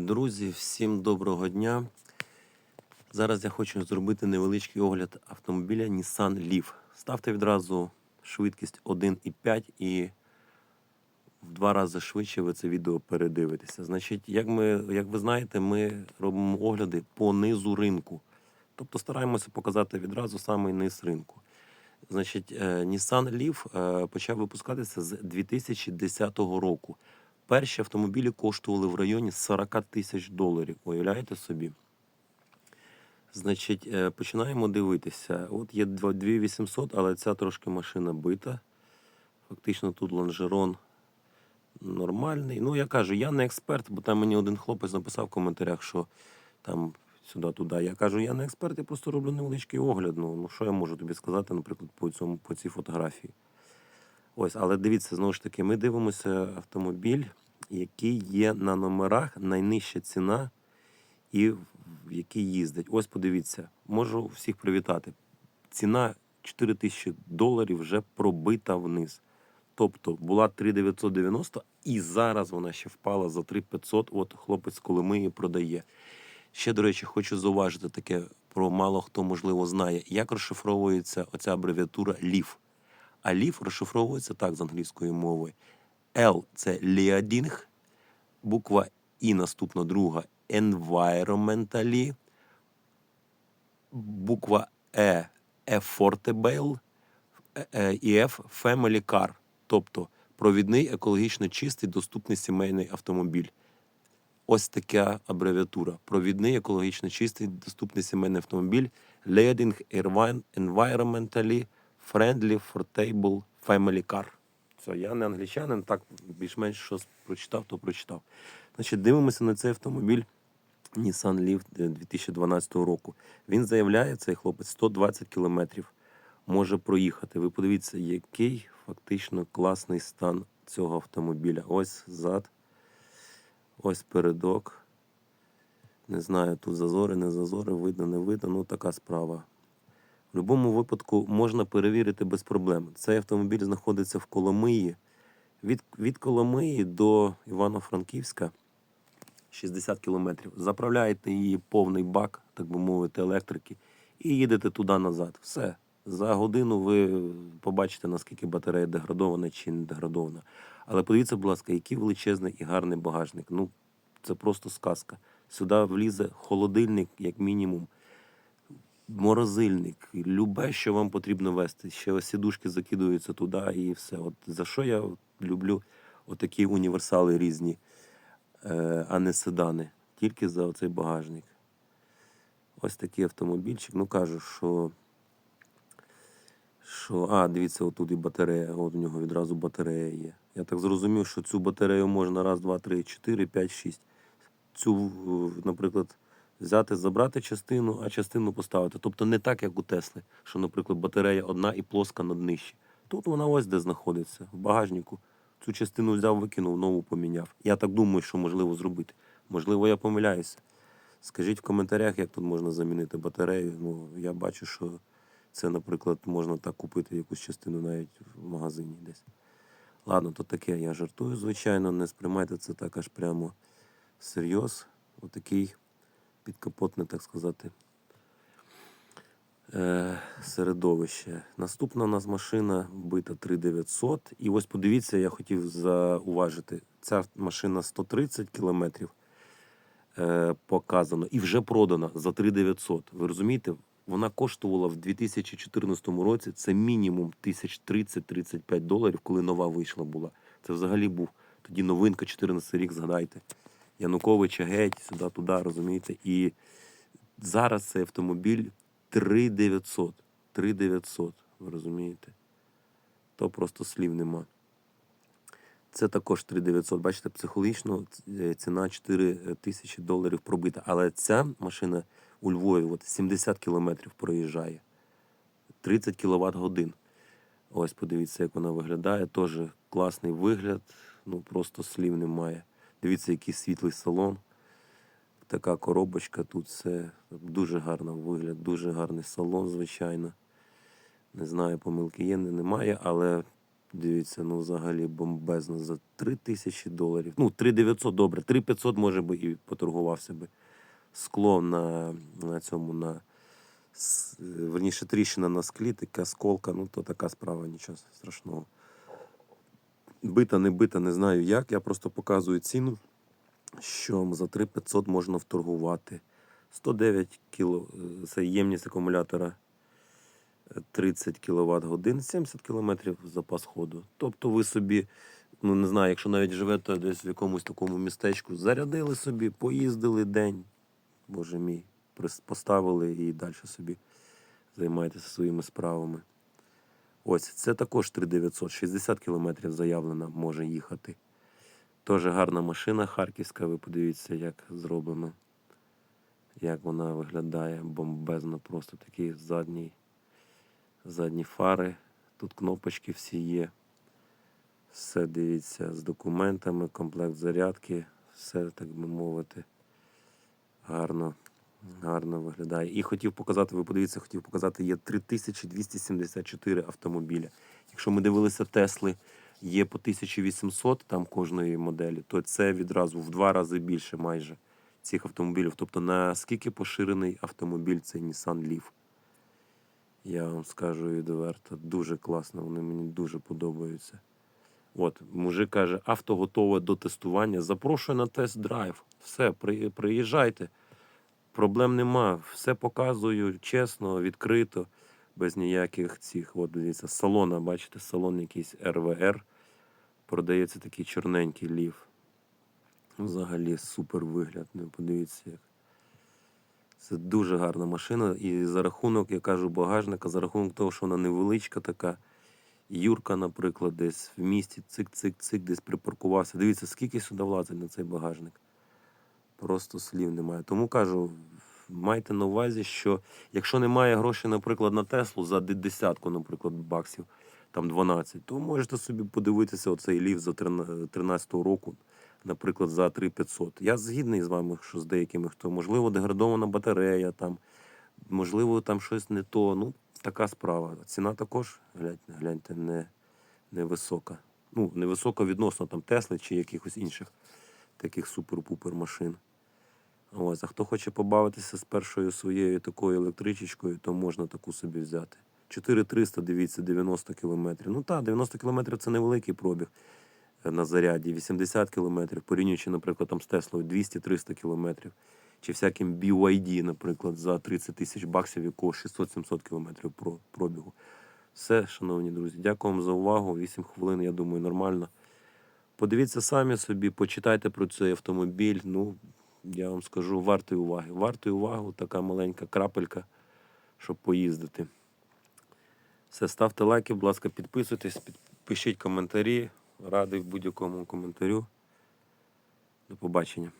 Друзі, всім доброго дня. Зараз я хочу зробити невеличкий огляд автомобіля Nissan Leaf. Ставте відразу швидкість 1,5 і в два рази швидше ви це відео передивитеся. Значить, як, ми, як ви знаєте, ми робимо огляди по низу ринку. Тобто стараємося показати відразу самий низ ринку. Значить, е, Nissan Leaf е, почав випускатися з 2010 року. Перші автомобілі коштували в районі 40 тисяч доларів. Уявляєте собі? Значить, е, починаємо дивитися. От є 2800, але ця трошки машина бита. Фактично тут лонжерон нормальний. Ну, я кажу, я не експерт, бо там мені один хлопець написав в коментарях, що там сюди-туди. Я кажу, я не експерт, я просто роблю невеличкий огляд. Ну, ну що я можу тобі сказати, наприклад, по, цьому, по цій фотографії. Ось, але дивіться, знову ж таки, ми дивимося автомобіль, який є на номерах, найнижча ціна і в який їздить. Ось подивіться, можу всіх привітати. Ціна 4 тисячі доларів вже пробита вниз. Тобто була 3990 і зараз вона ще впала за 3500. От хлопець з Коломиї продає. Ще, до речі, хочу зауважити таке, про мало хто можливо знає, як розшифровується оця абревіатура LEAF. А LEAF розшифровується так з англійської мови. L це Leading, буква І наступна друга Environmentally, буква E Affordable е, е, і F Family Car, тобто провідний екологічно чистий доступний сімейний автомобіль. Ось така абревіатура. Провідний екологічно чистий доступний сімейний автомобіль Leading Envi- Environmentally Friendly Portable Family Car. Це я не англічанин, так більш-менш що прочитав, то прочитав. Значить, дивимося на цей автомобіль Nissan Leaf 2012 року. Він заявляє, цей хлопець 120 кілометрів може проїхати. Ви подивіться, який фактично класний стан цього автомобіля. Ось зад, ось передок. Не знаю, тут зазори, не зазори, видно, не видно. Ну, така справа. В будь-якому випадку можна перевірити без проблем. Цей автомобіль знаходиться в Коломиї. Від, від Коломиї до Івано-Франківська 60 кілометрів. Заправляєте її повний бак, так би мовити, електрики, і їдете туди назад. Все. За годину ви побачите, наскільки батарея деградована чи не деградована. Але подивіться, будь ласка, який величезний і гарний багажник. Ну, це просто сказка. Сюди влізе холодильник, як мінімум, морозильник, любе, що вам потрібно вести. Ще ось сідушки закидуються туди і все. От за що я люблю отакі універсали різні, е, а не седани. Тільки за оцей багажник. Ось такий автомобільчик. Ну кажу, що. Що, а, дивіться, отут і батарея. От у нього відразу батарея є. Я так зрозумів, що цю батарею можна раз, два, три, чотири, п'ять, шість. Цю, наприклад, взяти, забрати частину, а частину поставити. Тобто не так, як у Тесли, що, наприклад, батарея одна і плоска на днищі. Тут вона ось де знаходиться, в багажнику. Цю частину взяв, викинув, нову поміняв. Я так думаю, що можливо зробити. Можливо, я помиляюся. Скажіть в коментарях, як тут можна замінити батарею. Ну, я бачу, що це, наприклад, можна так купити якусь частину навіть в магазині десь. Ладно, то таке, я жартую, звичайно, не сприймайте це так аж прямо всерйоз. Отакий підкапотне, так сказати, е, середовище. Наступна у нас машина бита 3900. І ось подивіться, я хотів зауважити, ця машина 130 кілометрів е, показано і вже продана за 3900. Ви розумієте? Вона коштувала в 2014 році це мінімум 1030-35 доларів, коли нова вийшла була. Це взагалі був тоді новинка, 14 рік, згадайте. Януковича геть, сюди, туди, розумієте? І зараз цей автомобіль 3900. 3900, ви розумієте? То просто слів нема. Це також 3900. Бачите, психологічно е, ціна 4 тисячі доларів пробита. Але ця машина у Львові от 70 кілометрів проїжджає. 30 кВт годин. Ось подивіться, як вона виглядає. Теж класний вигляд, ну просто слів немає. Дивіться, який світлий салон. Така коробочка тут все дуже гарно вигляд, дуже гарний салон, звичайно. Не знаю, помилки є, не- немає, але Дивіться, ну взагалі бомбезно за 3 тисячі доларів. Ну, 3900, добре, 3500 може би і поторгувався би. Скло на, на цьому, на верніше тріщина на склі, така сколка, ну то така справа, нічого страшного. Бита, не бита, не знаю як. Я просто показую ціну, що за 3500 можна вторгувати. 109 кіло, е, це ємність акумулятора 30 кВт годин, 70 км запас ходу. Тобто ви собі, ну не знаю, якщо навіть живете десь в якомусь такому містечку, зарядили собі, поїздили день, боже мій, поставили і далі собі займаєтеся своїми справами. Ось, це також 3900, 60 км заявлено може їхати. Теж гарна машина харківська, ви подивіться, як зроблено. Як вона виглядає бомбезно, просто такий задній, задні фари. Тут кнопочки всі є. Все дивіться з документами, комплект зарядки, все, так би мовити, гарно, гарно виглядає. І хотів показати, ви подивіться, хотів показати, є 3274 автомобіля. Якщо ми дивилися Тесли, є по 1800 там кожної моделі, то це відразу в два рази більше майже цих автомобілів. Тобто наскільки поширений автомобіль цей Nissan Leaf. Я вам скажу відверто, дуже класно, вони мені дуже подобаються. От, мужик каже, авто готове до тестування. Запрошую на тест-драйв. Все, приїжджайте. Проблем нема. Все показую чесно, відкрито, без ніяких цих. От дивіться, салона, бачите, салон якийсь РВР. Продається такий чорненький лів. Взагалі супер вигляд. Ну, подивіться, як. Це дуже гарна машина. І за рахунок, я кажу, багажника, за рахунок того, що вона невеличка така. Юрка, наприклад, десь в місті цик-цик-цик, десь припаркувався. Дивіться, скільки сюди влазить на цей багажник. Просто слів немає. Тому кажу, майте на увазі, що якщо немає грошей, наприклад, на Теслу за десятку, наприклад, баксів, там 12, то можете собі подивитися оцей ліфт за 13 року, наприклад, за 3500. Я згідний з вами, що з деякими, хто можливо деградована батарея, там, можливо, там щось не то. Ну, така справа. Ціна також, гляньте, гляньте, не, невисока. Ну, невисока відносно там Тесли чи якихось інших таких супер-пупер машин. Ось, а хто хоче побавитися з першою своєю такою електричечкою, то можна таку собі взяти. 4300, дивіться, 90 кілометрів. Ну так, 90 кілометрів це невеликий пробіг е, на заряді. 80 кілометрів, порівнюючи, наприклад, там з Теслою 200-300 кілометрів. Чи всяким BYD, наприклад, за 30 тисяч баксів, якого 600-700 кілометрів пробігу. Все, шановні друзі, дякую вам за увагу. 8 хвилин, я думаю, нормально. Подивіться самі собі, почитайте про цей автомобіль. Ну, я вам скажу, вартий уваги. Вартий уваги, така маленька крапелька, щоб поїздити. Все, ставте лайки, будь ласка, підписуйтесь, під- пишіть коментарі. Радий будь-якому коментарю. До побачення.